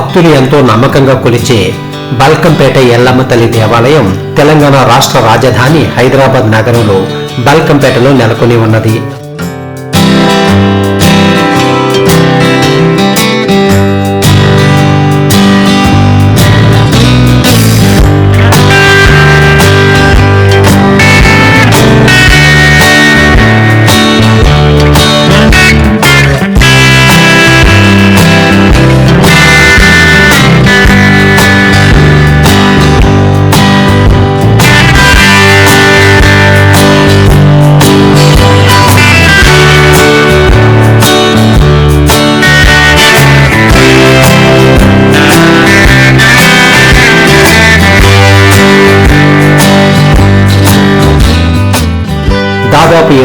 భక్తులు ఎంతో నమ్మకంగా కొలిచే బల్కంపేట ఎల్లమ్మ తల్లి దేవాలయం తెలంగాణ రాష్ట్ర రాజధాని హైదరాబాద్ నగరంలో బల్కంపేటలో నెలకొని ఉన్నది.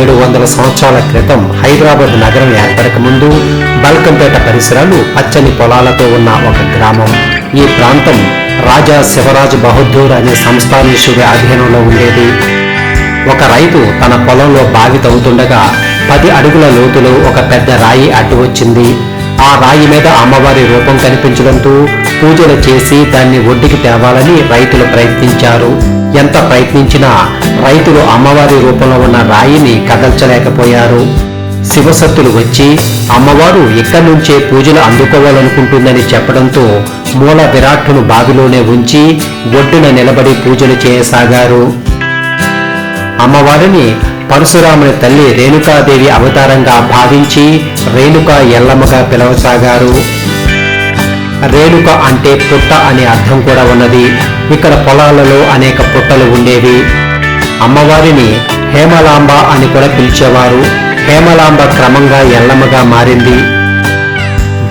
ఏడు వందల సంవత్సరాల క్రితం హైదరాబాద్ నగరం ఏర్పడక ముందు బల్కంపేట పరిసరాలు పచ్చని పొలాలతో ఉన్న ఒక గ్రామం. ఈ ప్రాంతం రాజా శివరాజ్ బహదూర్ అనే సంస్థానీయుడి అధీనంలో ఉండేది. ఒక రైతు తన పొలంలో బావి తవ్వుతుండగా పది అడుగుల లోతులో ఒక పెద్ద రాయి అడ్డు వచ్చింది. ఆ రాయి మీద అమ్మవారి రూపం కనిపించడంతో పూజలు చేసి దాన్ని ఒడ్డుకి తేవాలని రైతులు ప్రయత్నించారు. ఎంత ప్రయత్నించినా రైతులు అమ్మవారి రూపంలో ఉన్న రాయిని కదల్చలేకపోయారు. శివశక్తులు వచ్చి అమ్మవారు ఇక్కడి నుంచే పూజలు అందుకోవాలనుకుంటుందని చెప్పడంతో మూల విరాట్టును బావిలోనే ఉంచి ఒడ్డున నిలబడి పూజలు చేయసాగారు. అమ్మవారిని పరశురాముని తల్లి రేణుకాదేవి అవతారంగా భావించి రేణుక ఎల్లమ్మగా పిలవసాగారు. రేణుక అంటే పుట్ట అనే అర్థం కూడా ఉన్నది. ఇక్కడ పొలాలలో అనేక పుట్టలు ఉండేవి. అమ్మవారిని హేమలాంబ అని కూడా పిలిచేవారు. హేమలాంబ క్రమంగా ఎల్లమ్మగా మారింది.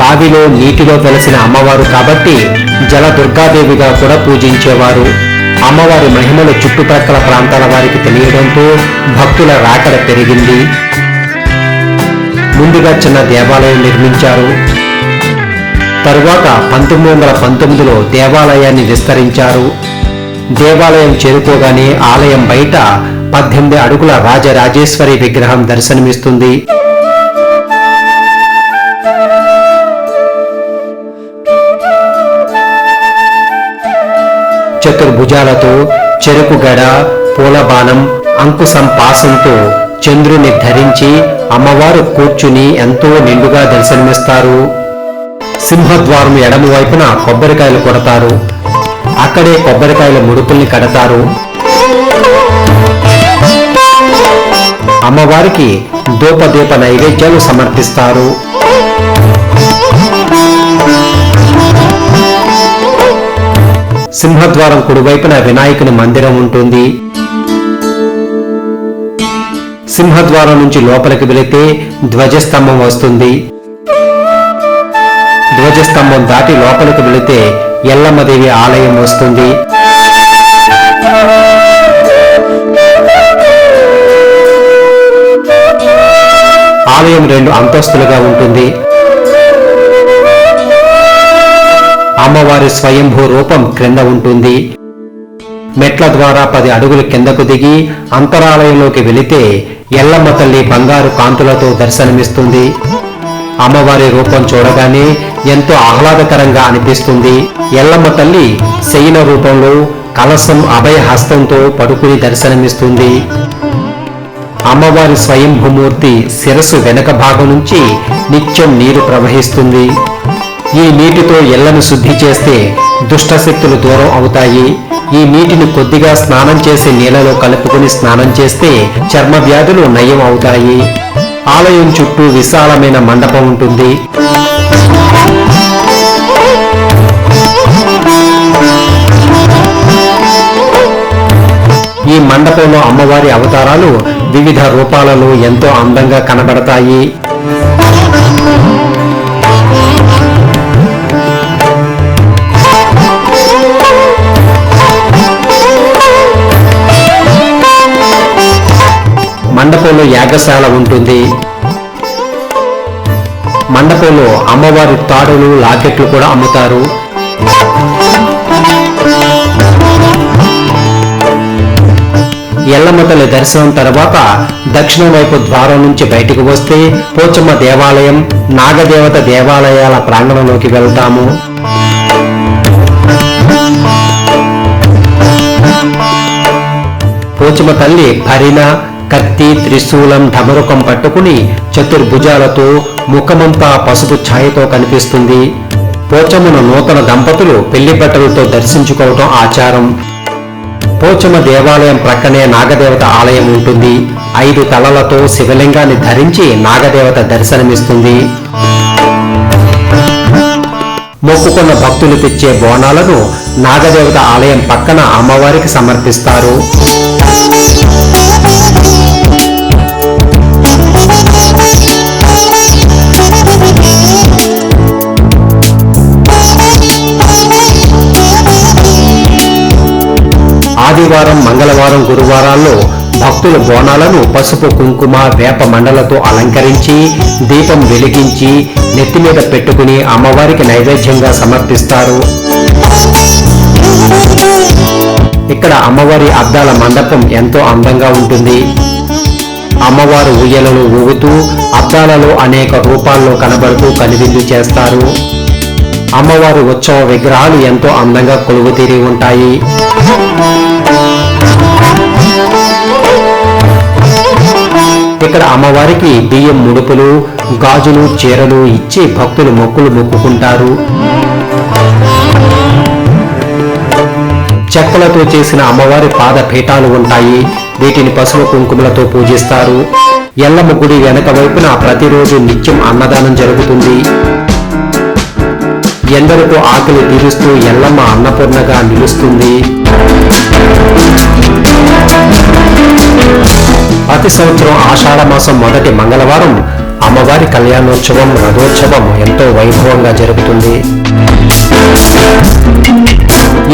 బావిలో నీటిలో వెలసిన అమ్మవారు కాబట్టి జల దుర్గాదేవిగా కూడా పూజించేవారు. అమ్మవారి మహిమలు చుట్టుపక్కల ప్రాంతాల వారికి తెలియడంతో భక్తుల రాకడ పెరిగింది. ముందుగా చిన్న దేవాలయం నిర్మించారు. తరువాత పంతొమ్మిది వందల పంతొమ్మిదిలో దేవాలయాన్ని విస్తరించారు. దేవాలయం చేరుకోగానే ఆలయం బయట పద్దెనిమిది అడుగుల రాజరాజేశ్వరి విగ్రహం దర్శనమిస్తుంది. చతుర్భుజాలతో చెరుకు గడ పూలబాణం అంకుశం పాసంతో చంద్రుని ధరించి అమ్మవారు కూర్చుని ఎంతో నిండుగా దర్శనమిస్తారు. సింహద్వారం ఎడమ వైపున కొబ్బరికాయలు కొడతారు. అక్కడే కొబ్బరికాయల ముడుపుల్ని కడతారు. అమ్మవారికి దూపదీప నైవేద్యాలు సమర్పిస్తారు. సింహద్వారం కుడివైపున వినాయకుని మందిరం ఉంటుంది. సింహద్వారం నుంచి లోపలికి వెళితే ధ్వజస్తంభం వస్తుంది. ధ్వజస్తంభం దాటి లోపలికి వెళితే ఎల్లమ్మదేవి ఆలయం వస్తుంది. ఆలయం రెండు అంతస్తులుగా ఉంటుంది. అమ్మవారి స్వయంభూ రూపం క్రింద ఉంటుంది. మెట్ల ద్వారా పది అడుగులు కిందకు దిగి అంతరాలయంలోకి వెళితే ఎల్లమ్మ తల్లి బంగారు కాంతులతో దర్శనమిస్తుంది. అమ్మవారి రూపం చూడగానే ఎంతో ఆహ్లాదకరంగా అనిపిస్తుంది. ఎల్లమ్మ తల్లి శయన రూపంలో కలసం అభయ హస్తంతో పడుకుని దర్శనమిస్తుంది. అమ్మవారి స్వయంభూమూర్తి శిరస్సు వెనక భాగం నుంచి నిత్యం నీరు ప్రవహిస్తుంది. ఈ నీటితో ఇళ్ళను శుద్ధి చేస్తే దుష్టశక్తులు దూరం అవుతాయి. ఈ నీటిని కొద్దిగా స్నానం చేసే నీళ్ళలో కలుపుకొని స్నానం చేస్తే చర్మ వ్యాధులు నయం అవుతాయి. ఆలయం చుట్టూ విశాలమైన మండపం ఉంటుంది. ఈ మండపంలో అమ్మవారి అవతారాలు వివిధ రూపాలలో ఎంతో అందంగా కనబడతాయి. మండపంలో యాగశాల ఉంటుంది. మండపంలో అమ్మవారి తాడులు లాకెట్లు కూడా అమ్ముతారు. ఎల్లమ్మ తల్లి దర్శనం తర్వాత దక్షిణం వైపు ద్వారం నుంచి బయటకు వస్తే పోచమ్మ దేవాలయం నాగదేవత దేవాలయాల ప్రాంగణంలోకి వెళ్తాము. పోచమ్మ తల్లి భరిణ కత్తి త్రిశూలం ఢమరుకం పట్టుకుని చతుర్భుజాలతో ముఖమంతా పసుపు ఛాయతో కనిపిస్తుంది. పోచమ్మను నూతన దంపతులు పెళ్ళి బట్టలతో దర్శించుకోవటం ఆచారం. పోచమ్మ దేవాలయం ప్రక్కనే నాగదేవత ఆలయం ఉంటుంది. ఐదు తలలతో శివలింగాన్ని ధరించి నాగదేవత దర్శనమిస్తుంది. మొక్కుకున్న భక్తులు తెచ్చే బోనాలను నాగదేవత ఆలయం పక్కన అమ్మవారికి సమర్పిస్తారు. ఆదివారం మంగళవారం గురువారాల్లో భక్తులు బోనాలను పసుపు కుంకుమ వేప మండలతో అలంకరించి దీపం వెలిగించి నెత్తి మీద పెట్టుకుని అమ్మవారికి నైవేద్యంగా సమర్పిస్తారు. ఇక్కడ అమ్మవారి అద్దాల మండపం ఎంతో అందంగా ఉంటుంది. అమ్మవారు ఉయ్యలను ఊగుతూ అద్దాలలో అనేక రూపాల్లో కనబడుతూ కనువిందు చేస్తారు. అమ్మవారి ఉత్సవ విగ్రహాలు ఎంతో అందంగా కొలువుతీరి ఉంటాయి. ఇక్కడ అమ్మవారికి బియ్యం ముడుపులు గాజులు చీరలు ఇచ్చి భక్తులు మొక్కులు మొక్కుకుంటారు. చెక్కలతో చేసిన అమ్మవారి పాద పీఠాలు ఉంటాయి. వీటిని పసుపు కుంకుమలతో పూజిస్తారు. ఎల్లమ్మ గుడి వెనక వైపున ప్రతిరోజు నిత్యం అన్నదానం జరుగుతుంది. ఎందరితో ఆకలి తీరుస్తూ ఎల్లమ్మ అన్నపూర్ణగా నిలుస్తుంది. ప్రతి సంవత్సరం ఆషాఢ మాసం మొదటి మంగళవారం అమ్మవారి కళ్యాణోత్సవం రథోత్సవం ఎంతో వైభవంగా జరుగుతుంది.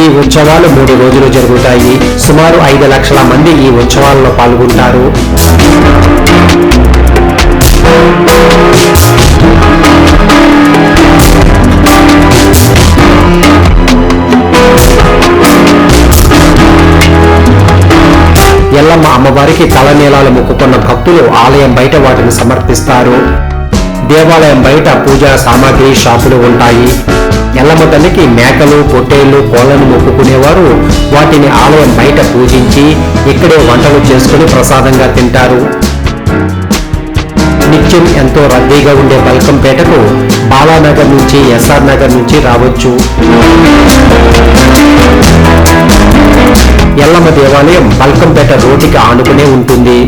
ఈ ఉత్సవాలు మూడు రోజులు జరుగుతాయి. సుమారు ఐదు లక్షల మంది ఈ ఉత్సవాల్లో పాల్గొంటారు. అమ్మవారికి తలనీలాలు మొక్కుకున్న భక్తులు ఆలయం బయట వాటిని సమర్పిస్తారు. దేవాలయం బయట పూజా సామాగ్రి షాపులు ఉంటాయి. ఎల్లమ్మ తల్లికి మేకలు పొట్టేళ్ళు కోళ్ళను మొక్కుకునేవారు వాటిని ఆలయం బయట పూజించి ఇక్కడే వంటలు చేసుకుని ప్రసాదంగా తింటారు. నిత్యం ఎంతో రద్దీగా ఉండే బల్కంపేటకు బాలానగర్ నుంచి ఎస్ఆర్ నగర్ నుంచి రావచ్చు. ఎల్లమ్మ దేవాలయం బల్కంపేట రోడ్డుకి ఆనుకునే ఉంటుంది.